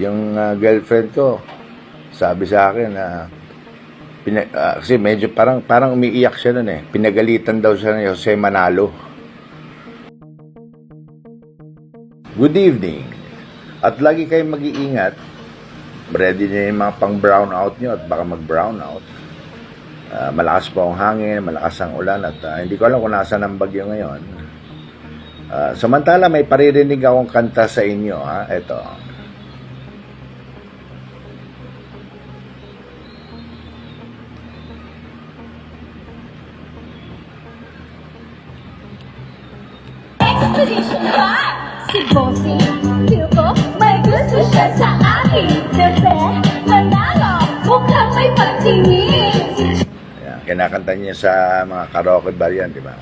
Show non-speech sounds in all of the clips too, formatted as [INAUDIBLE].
Yung ah, girlfriend ko, sabi sa akin na pina, ah, kasi medyo parang parang umiiyak siya noon eh. Pinagalitan daw siya ni Jose Manalo. Good evening. At lagi kayong mag-iingat. Ready na yung mga pang brown out nyo at baka mag brown out. Ah, malakas po ang hangin, malakas ang ulan at ah, hindi ko alam kung nasaan ang bagyo ngayon. Ah, samantala may paririnig akong kanta sa inyo ha. Ito. Bossy, feel ko may gusto sa akin Kasi manalo, mukhang may pagtingin Ayan, kinakanta niya sa mga karaoke bar yan, di ba?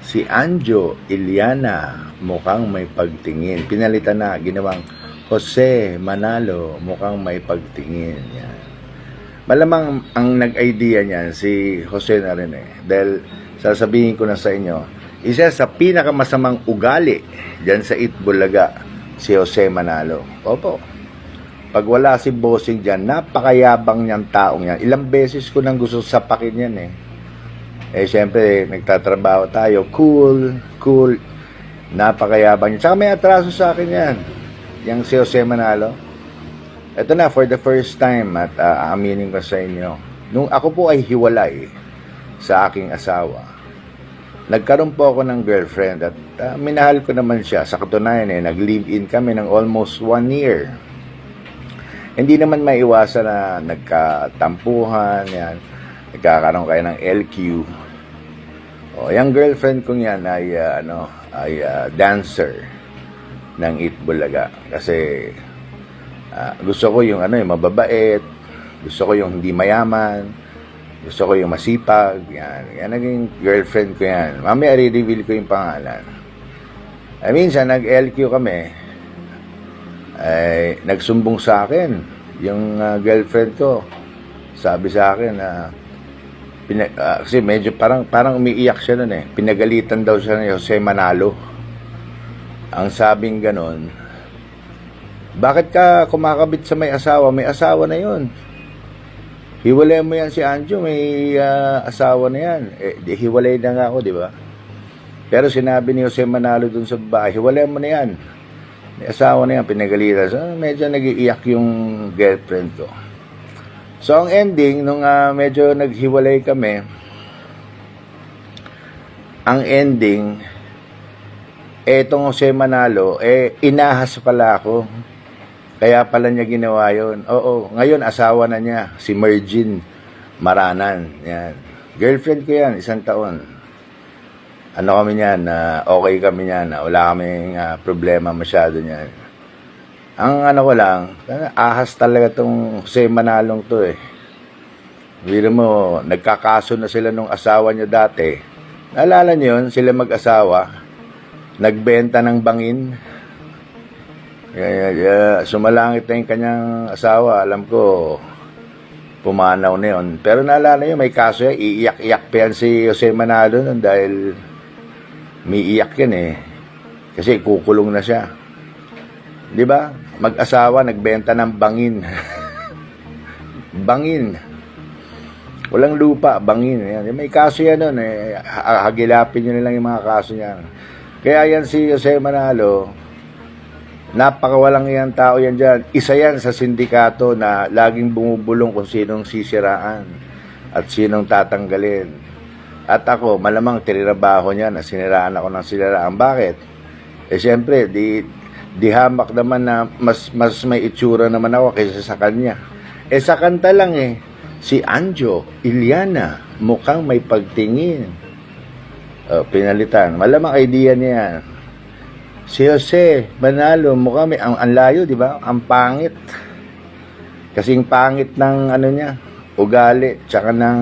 Si Anjo Iliana, mukhang may pagtingin. Pinalitan na, ginawang Jose Manalo, mukhang may pagtingin. Yan. Malamang ang nag-idea niyan, si Jose na rin eh. Dahil sasabihin ko na sa inyo, isa sa pinakamasamang ugali dyan sa Itbulaga, si Jose Manalo. Opo, pag wala si bossing dyan, napakayabang niyang taong yan. Ilang beses ko nang gusto sapakin yan eh. Eh, syempre, nagtatrabaho tayo. Cool, cool. Napakayabang niya. Tsaka may atraso sa akin yan. Yang si Jose Manalo. Ito na, for the first time, at ah, aaminin ko sa inyo, nung ako po ay hiwalay sa aking asawa, nagkaroon po ako ng girlfriend at ah, minahal ko naman siya. Sa katunayan eh, nag-live-in kami ng almost one year hindi naman maiwasan na nagkatampuhan, yan. Nagkakaroon kayo ng LQ. O, yung girlfriend kong yan ay, ah, ano, ay ah, dancer ng Itbulaga. Kasi ah, gusto ko yung ano, yung mababait. Gusto ko yung hindi mayaman. Gusto ko yung masipag. Yan. Yan naging girlfriend ko yan. Mamaya re-reveal ko yung pangalan. Ay, minsan, nag-LQ kami ay nagsumbong sa akin yung ah, girlfriend ko sabi sa akin na pina, ah, kasi medyo parang parang umiiyak siya noon eh pinagalitan daw siya ni Jose Manalo ang sabing ganon bakit ka kumakabit sa may asawa may asawa na yon hiwalay mo yan si Anjo may ah, asawa na yan eh, di, hiwalay na nga ako di ba pero sinabi ni Jose Manalo dun sa bahay hiwalay mo na yan may asawa na yan, pinagalitan. So, medyo nagiiyak yung girlfriend ko. So, ang ending, nung ah, medyo naghiwalay kami, ang ending, etong Jose Manalo, eh, inahas pala ako. Kaya pala niya ginawa yun. Oo, ngayon asawa na niya, si Mergin Maranan. Yan. Girlfriend ko yan, isang taon ano kami niyan, na okay kami niyan, na wala kaming ah, problema masyado niyan. Ang ano ko lang, ahas talaga tong Jose Manalong to eh. Biro mo, nagkakaso na sila nung asawa niya dati. Naalala niyo yun, sila mag-asawa, nagbenta ng bangin. Kaya, sumalangit na yung kanyang asawa, alam ko, pumanaw na yun. Pero naalala niyo, may kaso yan, iiyak-iyak pa yan si Jose Manalo nun dahil may iyak yan eh. Kasi kukulong na siya. Di ba? Mag-asawa, nagbenta ng bangin. [LAUGHS] bangin. Walang lupa, bangin. Yan. May kaso yan nun eh. Ha- Hagilapin nyo nilang yung mga kaso niyan. Kaya yan si Jose Manalo, napakawalang yan tao yan dyan. Isa yan sa sindikato na laging bumubulong kung sinong sisiraan at sinong tatanggalin. At ako, malamang tinirabaho niya na siniraan ako ng siniraan. Bakit? Eh siyempre, di, di hamak naman na mas, mas may itsura naman ako kaysa sa kanya. Eh sa kanta lang eh, si Anjo, Iliana, mukhang may pagtingin. Oh, pinalitan. Malamang idea niya yan. Si Jose Manalo, mukhang may, ang, ang layo, di ba? Ang pangit. Kasing pangit ng ano niya, ugali, tsaka ng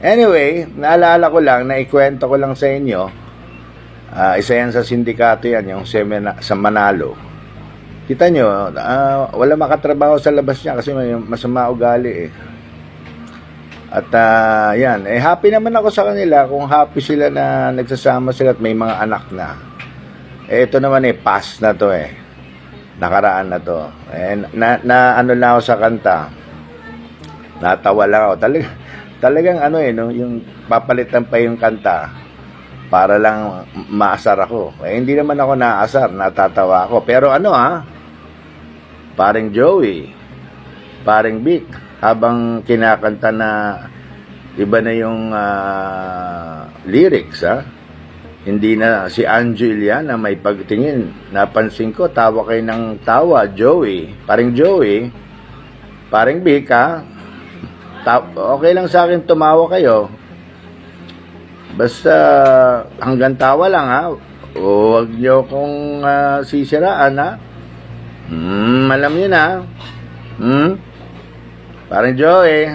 [LAUGHS] Anyway, naalala ko lang, na ikwento ko lang sa inyo, ah, isa yan sa sindikato yan, yung semina, sa Manalo. Kita nyo, ah, wala makatrabaho sa labas niya kasi may masama ugali eh. At ah, yan, eh happy naman ako sa kanila kung happy sila na nagsasama sila at may mga anak na. Eh, ito naman eh, past na to eh. Nakaraan na to. Eh, na, na ano lang ako sa kanta. Natawa lang ako. Talag, talagang ano eh, no, yung papalitan pa yung kanta para lang maasar ako. Eh, hindi naman ako naasar, natatawa ako. Pero ano ha, paring Joey, paring Vic, habang kinakanta na iba na yung ah, lyrics ha, hindi na si Anjo Iliana may pagtingin. Napansin ko, tawa kayo ng tawa, Joey. Paring Joey, paring ha, ta- okay lang sa akin tumawa kayo. Basta hanggang tawa lang ha. O wag nyo kong ah, sisiraan ha. Hmm, alam nyo na. Hmm? Parang Joey.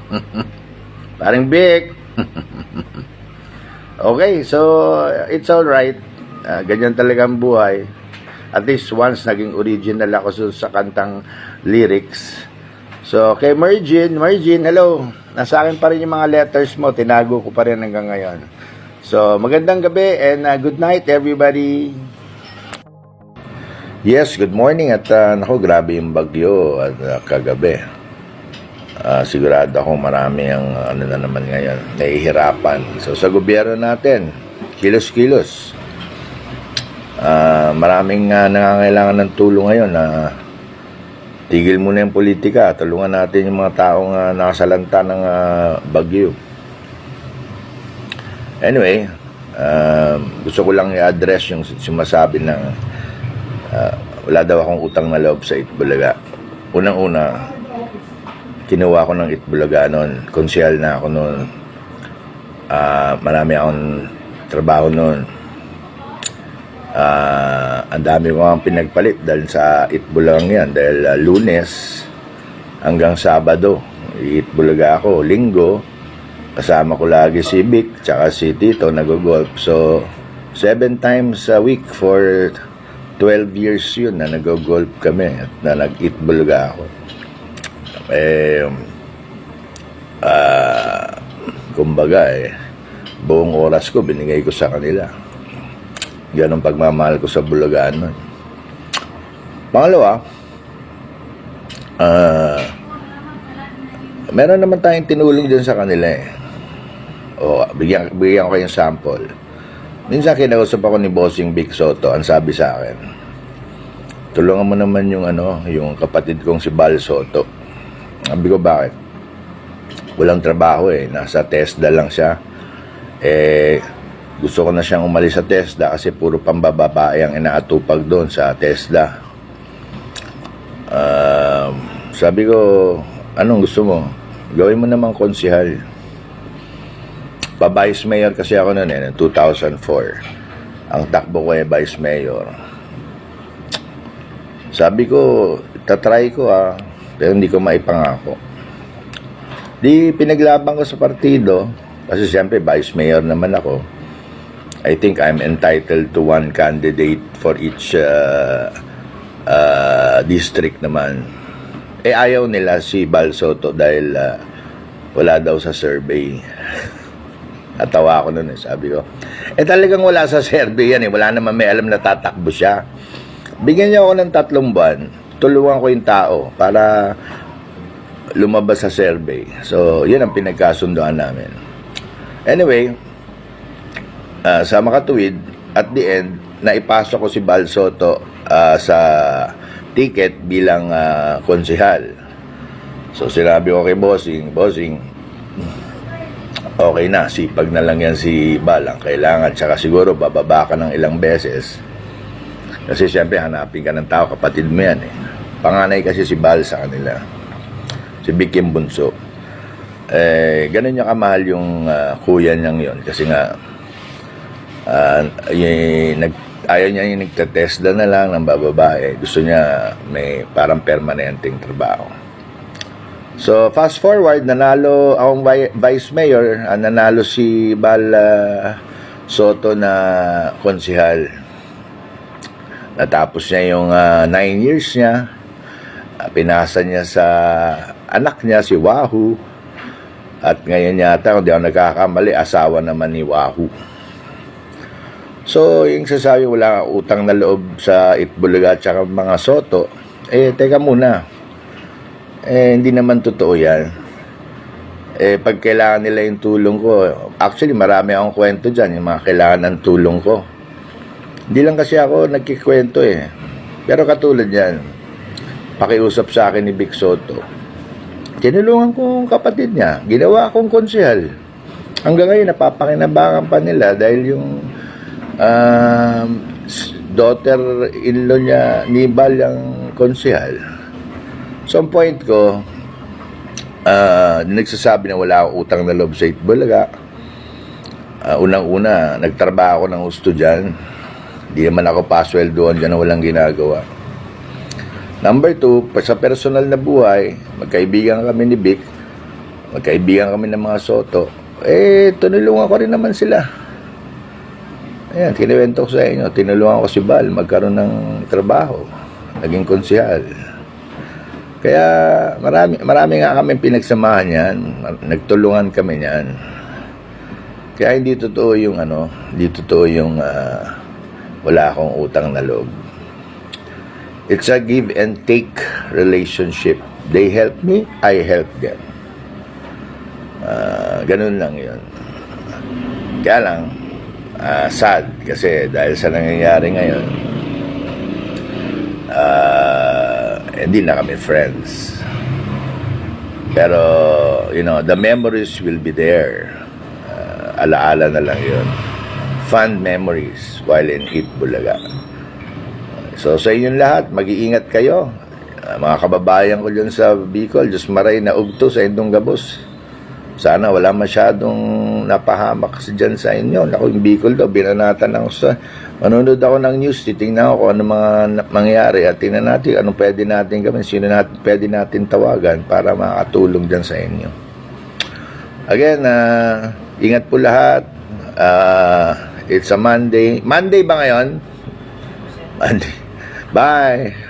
[LAUGHS] Parang Vic. okay, so it's all right. Ah, ganyan talaga ang buhay. At least once naging original ako sa, sa kantang lyrics. So, kay Mergin, Mergin, hello. Nasa akin pa rin yung mga letters mo. Tinago ko pa rin hanggang ngayon. So, magandang gabi and uh, good night everybody. Yes, good morning at uh, naku, grabe yung bagyo at uh, kagabi. Ah, sigurado ako marami ang uh, ano na naman ngayon, nahihirapan. So sa gobyerno natin, kilos-kilos. Ah, maraming uh, nangangailangan ng tulong ngayon na tigil muna yung politika, tulungan natin yung mga taong uh, nakasalanta ng ah, bagyo. Anyway, ah, gusto ko lang i-address yung sumasabi ng ah, wala daw akong utang na loob sa Itbulaga. Unang-una, kinuha ko ng Itbulaga noon. Konsyal na ako noon. Ah, marami akong trabaho noon. Ah, ang dami ko ang pinagpalit dahil sa Itbulagang yan. Dahil ah, lunes hanggang Sabado, Itbulaga ako. Linggo, kasama ko lagi si Vic, tsaka si Tito, nag-golf. So, seven times a week for 12 years yun na nag-golf kami at na nag-Itbulaga ako eh ah kumbaga eh buong oras ko binigay ko sa kanila. Ganun pagmamahal ko sa Bulagaan nun. Pangalawa ah meron naman tayong tinulong dyan sa kanila eh. O bigyan, bigyan ko kayong sample. Minsan kinausap ako ni Bossing Vic Soto ang sabi sa akin tulungan mo naman yung ano yung kapatid kong si Bal Soto sabi ko, bakit? Walang trabaho eh. Nasa TESDA lang siya. Eh, gusto ko na siyang umalis sa TESDA kasi puro pambababae ang inaatupag doon sa TESDA. Um, sabi ko, anong gusto mo? Gawin mo namang konsihal. Pa-vice mayor kasi ako noon eh, 2004. Ang takbo ko ay vice mayor. Sabi ko, tatry ko ah, pero hindi ko maipangako. Di pinaglaban ko sa partido, kasi siyempre vice mayor naman ako. I think I'm entitled to one candidate for each uh, uh, district naman. Eh ayaw nila si Bal Soto dahil uh, wala daw sa survey. [LAUGHS] Natawa ako nun eh, sabi ko. Eh talagang wala sa survey yan eh. Wala naman may alam na tatakbo siya. Bigyan niya ako ng tatlong buwan tulungan ko yung tao para lumabas sa survey. So, yun ang pinagkasundoan namin. Anyway, ah, sa makatuwid, at the end, naipasok ko si Bal Soto ah, sa ticket bilang ah, konsihal. So, sinabi ko kay Bossing, Bossing, okay na, sipag na lang yan si Bal. Ang kailangan, tsaka siguro bababa ka ng ilang beses. Kasi siyempre, hanapin ka ng tao, kapatid mo yan eh. Panganay kasi si Bal sa kanila. Si yung bunso. Eh, ganun niya kamahal yung ah, kuya niyang yon Kasi nga, ah, y- nag, ayaw niya yung nagtatesla na lang ng bababae. Gusto niya may parang permanenteng trabaho. So, fast forward, nanalo akong vi- vice mayor, ah, nanalo si Bal ah, Soto na konsihal. Natapos niya yung 9 years niya. Ah, pinasa niya sa anak niya, si Wahoo. At ngayon yata, kung di ako nagkakamali, asawa naman ni Wahoo. So, yung sasabi wala kang utang na loob sa Itbulaga at saka mga Soto, eh, teka muna. Eh, hindi naman totoo yan. Eh, pag kailangan nila yung tulong ko, actually, marami akong kwento dyan, yung mga kailangan ng tulong ko. Hindi lang kasi ako nagkikwento eh. Pero katulad yan, pakiusap sa akin ni Vic Soto. Tinulungan ko ang kapatid niya. Ginawa akong konsehal. Hanggang ngayon, napapakinabangan pa nila dahil yung s- daughter-in-law niya, Nibal, ang konsehal. So, ang point ko, ah, nagsasabi na wala akong utang na loob sa Itbulaga. Ah, unang-una, nagtrabaho ako ng gusto dyan. Di naman ako pasweldoan dyan na walang ginagawa. Number two, sa personal na buhay, magkaibigan kami ni Vic, magkaibigan kami ng mga Soto, eh, tinulungan ko rin naman sila. Ayan, kiniwento ko sa inyo, tinulungan ko si Bal magkaroon ng trabaho, naging konsihal. Kaya marami, marami nga kami pinagsamahan yan, nagtulungan kami niyan. Kaya hindi totoo yung ano, hindi totoo yung ah, wala akong utang na loob. It's a give and take relationship. They help me, I help them. Ah, ganun lang yun. Kaya lang, ah, sad kasi dahil sa nangyayari ngayon, ah, hindi na kami friends. Pero, you know, the memories will be there. Ah, alaala na lang yun. Fun memories while in Eat Bulaga. So sa inyong lahat, mag-iingat kayo. Ah, mga kababayan ko dyan sa Bicol, Diyos maray na ugto sa Indong Gabos. Sana wala masyadong napahamak dyan sa inyo. Naku, yung Bicol daw, binanatan ako sa... Manonood ako ng news, titingnan ko kung ano mga mangyari at tingnan natin anong pwede natin gawin, sino natin, pwede natin tawagan para makatulong dyan sa inyo. Again, ah, ingat po lahat. Ah, it's a Monday. Monday ba ngayon? Monday. Bye.